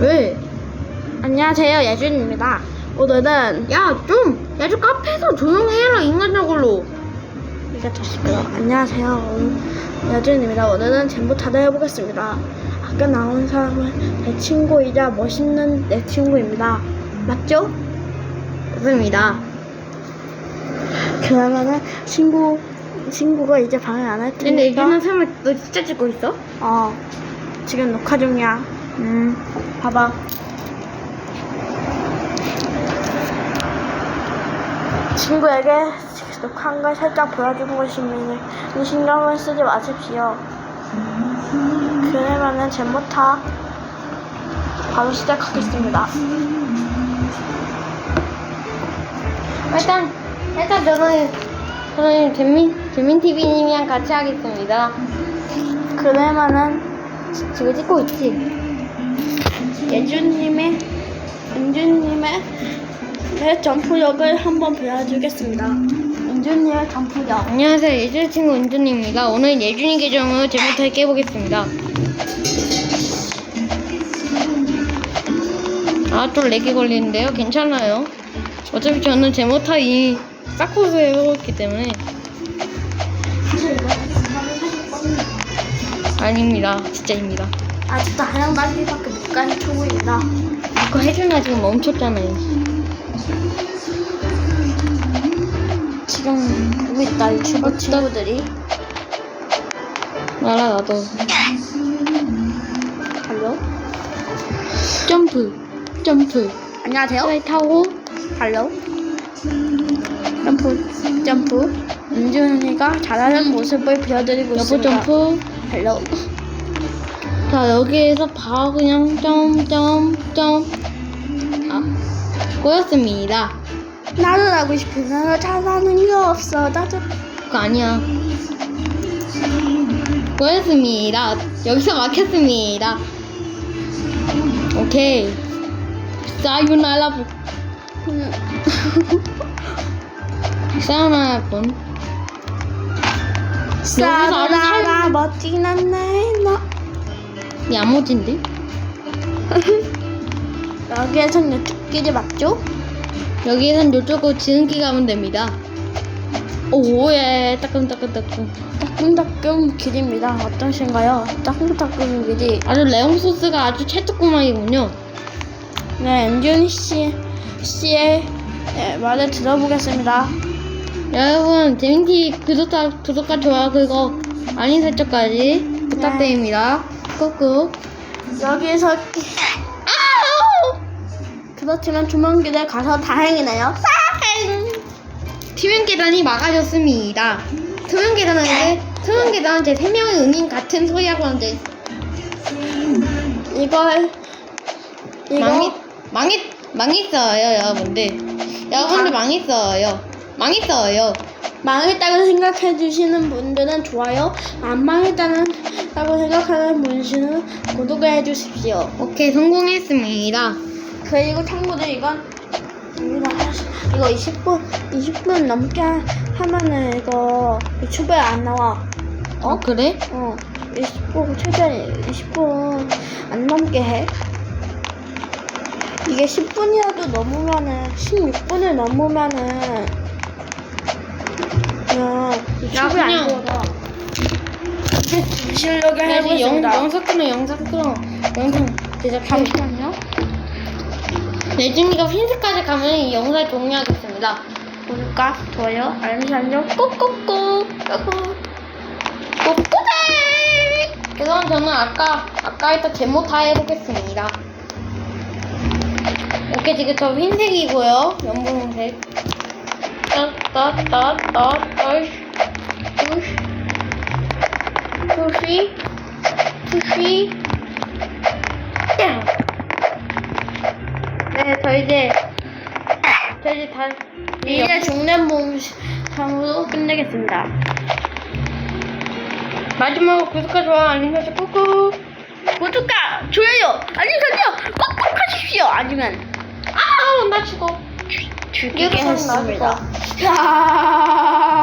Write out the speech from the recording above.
왜? 안녕하세요 예준입니다. 오늘은 야좀 야주 카페에서 조용히 해라 인간적으로. 이게 더 시끄러. 안녕하세요 오늘 예준입니다. 오늘은 젠부타를 해보겠습니다. 아까 나온 사람은 내 친구이자 멋있는 내 친구입니다. 맞죠? 맞습니다. 그러면은 친구 친구가 이제 방에 안할 테니까. 근데 예준아 설마 너 진짜 찍고 있어? 어 지금 녹화 중이야. 음 봐봐. 친구에게 녹화한 걸 살짝 보여주고 싶으니 신경을 쓰지 마십시오. 그러면은 젠부터 바로 시작하겠습니다. 일단 일단 저는 저는 재민 재민 TV님이랑 같이 하겠습니다. 그러면은 지금 찍고 있지? 예준님의 은준님의 제 점프력을 한번 보여주겠습니다. 은준님의 점프력. 안녕하세요 예준 친구 은준입니다. 오늘 예준이 계정을 제부터 깨보겠습니다. 아또 렉이 걸리는데요? 괜찮아요. 어차피 저는 제모타 이 싹코스 해보았기 때문에 아닙니다. 진짜입니다. 아직도 하양 단계밖에 못간 초보입니다. 그거 해준아 지금 멈췄잖아요. 지금 보고 있다 유튜브 친구들이. 알아 나도. 할로? 점프 점프 안녕하세요. 슬라이 타고 할로? 점프 점프. 은준이가 잘하는 모습을 보여드리고 여보 있습니다. 점프 할로? 자 여기에서 바로 그냥 점점점. 아 꼬였습니다. 나도 하고 싶으면 잘하는 게 없어. 나도. 그거 아니야. 꼬였습니다. 여기서 막혔습니다. 오케이. 사유나라 부- 음, 사유나라 분 싸라라 멋진 않네 너. 야무진데 여기에선 이쪽 길이 맞죠? 여기에선 요쪽으로 지름길 가면 됩니다 오예 따끔따끔따끔 따끔따끔 길입니다. 어떠신가요? 따끔따끔 길이. 아주 레옹 소스가 아주 찰떡구멍이군요. 네, 엔준이 씨, 씨의 네, 말을 들어보겠습니다. 여러분 재민티 구독자 구독과 좋아요 그리고 알림 설정까지 부탁드립니다. 꾹꾹. 여기서 그렇지만 주문길에 가서 다행이네요. 투명 계단이 막아졌습니다. 투명 계단인데 투명 계단은 제 생명의 은인 같은 소리하고 하는데 이걸 이거 망했 망했 망했어요 여러분들. 여러분들 망했어요. 망했어요. 망했다고 생각해 주시는 분들은 좋아요. 안 망했다고 생각하는 분들은 구독을 해주십시오. 오케이 성공했습니다. 그리고 참고로 이건 이거 하시- 이거 20분 20분 넘게 하- 하면은 이거 유튜브에 안 나와. 어 그래? 어 20분 최대 20분 안 넘게 해. 이게 10분이라도 넘으면은 16분을 넘으면은 유튜브에 안 그냥-. 실력을 다시 영, 해보겠습니다. 영상 끊어 영상 끊어 영상 제작 잠시만요. 내준이가 흰색까지 가면 이 영상을 종료하겠습니다. 구독과 좋아요, 알림 설정 꾹꾹꾹. 꼬꼬대! 그럼 저는 아까 아까 했던 제모 다 해보겠습니다. 이렇게 지금 저 흰색이고요. 연분홍색. 따따따따따 뚜시 뚜시 뚜시 야. 네, 저 이제 저 이제 다 이제 중년봉상으로 끝내겠습니다. 마지막으로 구독과 좋아요 알림 설정 꾹꾹 구독과 좋아요, 알림 설정 꾹꾹 하십시오. 아니면 아나 죽어 하면 했습니다. 야.